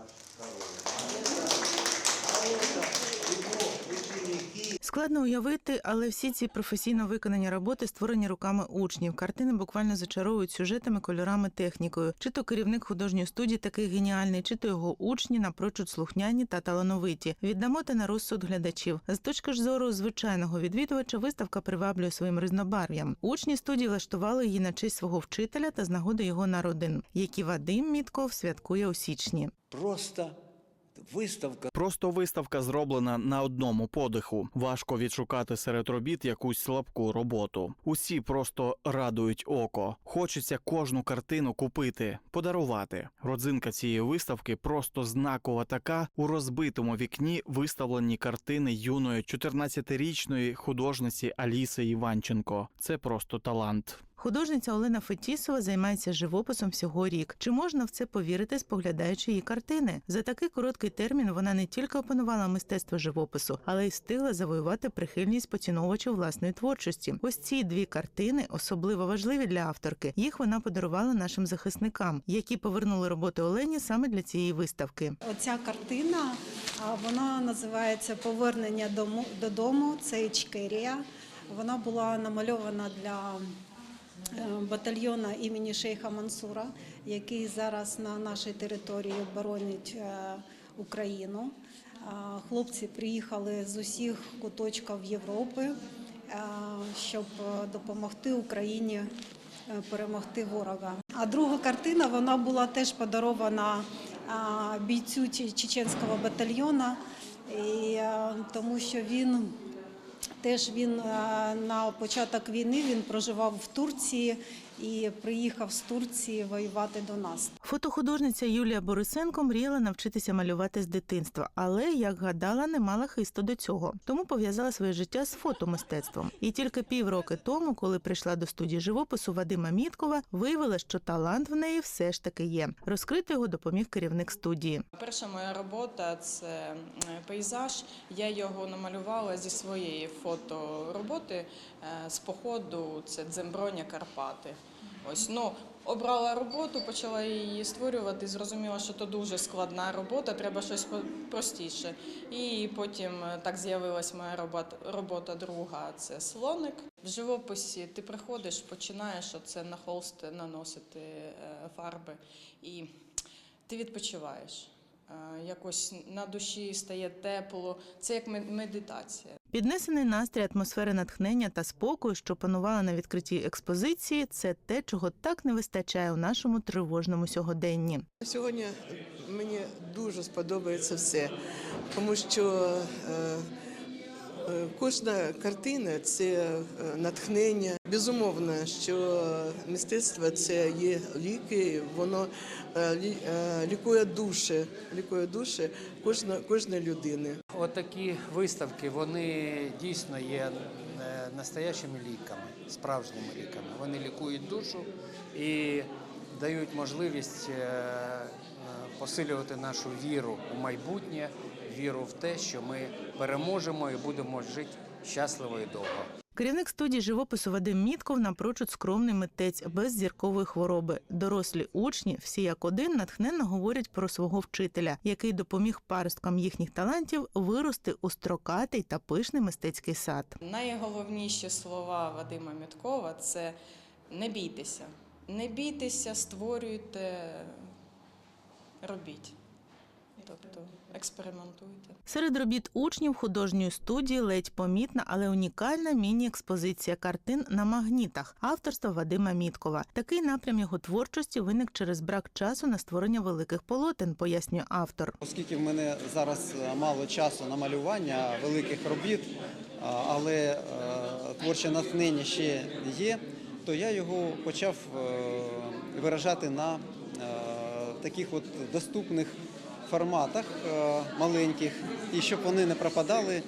much trouble. Складно уявити, але всі ці професійно виконані роботи створені руками учнів. Картини буквально зачаровують сюжетами, кольорами, технікою. Чи то керівник художньої студії такий геніальний, чи то його учні напрочуд слухняні та талановиті. Віддамо те на розсуд глядачів. З точки ж зору звичайного відвідувача, виставка приваблює своїм різнобарв'ям. Учні студії влаштували її на честь свого вчителя та з нагоди його народин, які Вадим Мітков святкує у січні. Просто виставка. Просто виставка зроблена на одному подиху. Важко відшукати серед робіт якусь слабку роботу. Усі просто радують око. Хочеться кожну картину купити, подарувати. Родзинка цієї виставки просто знакова така. У розбитому вікні виставлені картини юної 14-річної художниці Аліси Іванченко. Це просто талант. Художниця Олена Фетісова займається живописом всього рік. Чи можна в це повірити, споглядаючи її картини? За такий короткий термін вона не тільки опанувала мистецтво живопису, але й встигла завоювати прихильність поціновувачів власної творчості. Ось ці дві картини особливо важливі для авторки. Їх вона подарувала нашим захисникам, які повернули роботи Олені саме для цієї виставки. Оця картина вона називається Повернення дому- додому. Це Ічкерія. Вона була намальована для е, батальйону імені Шейха Мансура, який зараз на нашій території боронить е, Україну. Хлопці приїхали з усіх куточків Європи, е, щоб е, допомогти Україні е, перемогти ворога. А друга картина вона була теж подарована бійцю чеченського батальйону, і, тому що він теж він на початок війни він проживав в Турції і приїхав з Турції воювати до нас. Фотохудожниця Юлія Борисенко мріяла навчитися малювати з дитинства, але як гадала, не мала хисту до цього. Тому пов'язала своє життя з фотомистецтвом. І тільки півроки тому, коли прийшла до студії живопису Вадима Міткова, виявила, що талант в неї все ж таки є. Розкрити його допоміг керівник студії. Перша моя робота це е, пейзаж. Я його намалювала зі своєї фотороботи е, з походу. Це Дземброня Карпати. Ось ну обрала роботу, почала її створювати. Зрозуміла, що це дуже складна робота, треба щось простіше. І потім е, так з'явилась моя робота, робота друга. Це слоник. В живописі ти приходиш, починаєш оце на холст наносити е, фарби і ти відпочиваєш. Е, Якось на душі стає тепло. Це як медитація. Піднесений настрій атмосфери натхнення та спокою, що панувала на відкритій експозиції, це те, чого так не вистачає у нашому тривожному сьогоденні. Сьогодні мені дуже сподобається все, тому що е, кожна картина це е, натхнення. Безумовно, що мистецтво це є ліки, воно е, лі- е, лікує душі, лікує душі кожна, кожної людини. Отакі виставки вони дійсно є е, настоящими ліками, справжніми ліками. Вони лікують душу і дають можливість е, е, посилювати нашу віру у майбутнє, віру в те, що ми переможемо і будемо жити щасливо і довго. Керівник студії живопису Вадим Мітков напрочуд скромний митець без зіркової хвороби. Дорослі учні, всі як один, натхненно говорять про свого вчителя, який допоміг паросткам їхніх талантів вирости у строкатий та пишний мистецький сад. Найголовніші слова Вадима Міткова це не бійтеся. Не бійтеся, створюйте, робіть. Тобто експериментуйте. Серед робіт учнів художньої студії ледь помітна, але унікальна міні-експозиція картин на магнітах авторства Вадима Міткова. Такий напрям його творчості виник через брак часу на створення великих полотен, пояснює автор. Оскільки в мене зараз е, мало часу на малювання великих робіт, але е, творче натхнення ще є, то я його почав е, виражати на е, таких от доступних форматах е, маленьких, і щоб вони не пропадали е,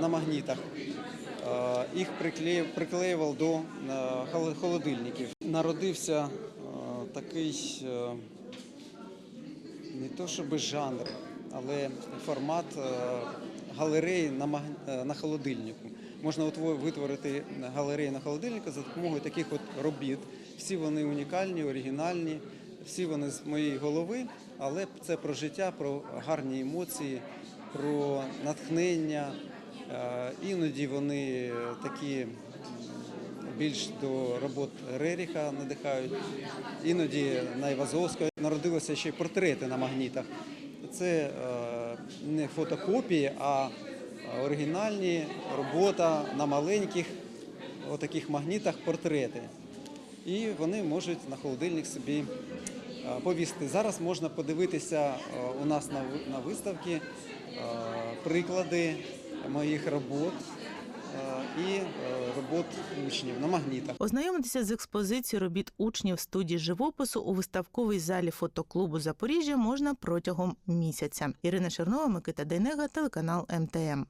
на магнітах. Е, Їх приклеював до холодильників. Народився такий не то щоб жанр, але формат галереї на, холодильнику. Можна витворити галереї на холодильнику за допомогою таких от робіт. Всі вони унікальні, оригінальні, всі вони з моєї голови. Але це про життя, про гарні емоції, про натхнення. Е, Іноді вони такі більш до робот Реріха надихають, іноді на Івазовського. Народилися ще й портрети на магнітах. Це е, не фотокопії, а оригінальні робота на маленьких отаких магнітах портрети. І вони можуть на холодильник собі е, повісити. Зараз можна подивитися е, у нас на ви- виставці е, приклади моїх робот і робот учнів на магнітах. Ознайомитися з експозицією робіт учнів студії живопису у виставковій залі фотоклубу Запоріжжя можна протягом місяця. Ірина Чернова, Микита Дейнега, телеканал МТМ.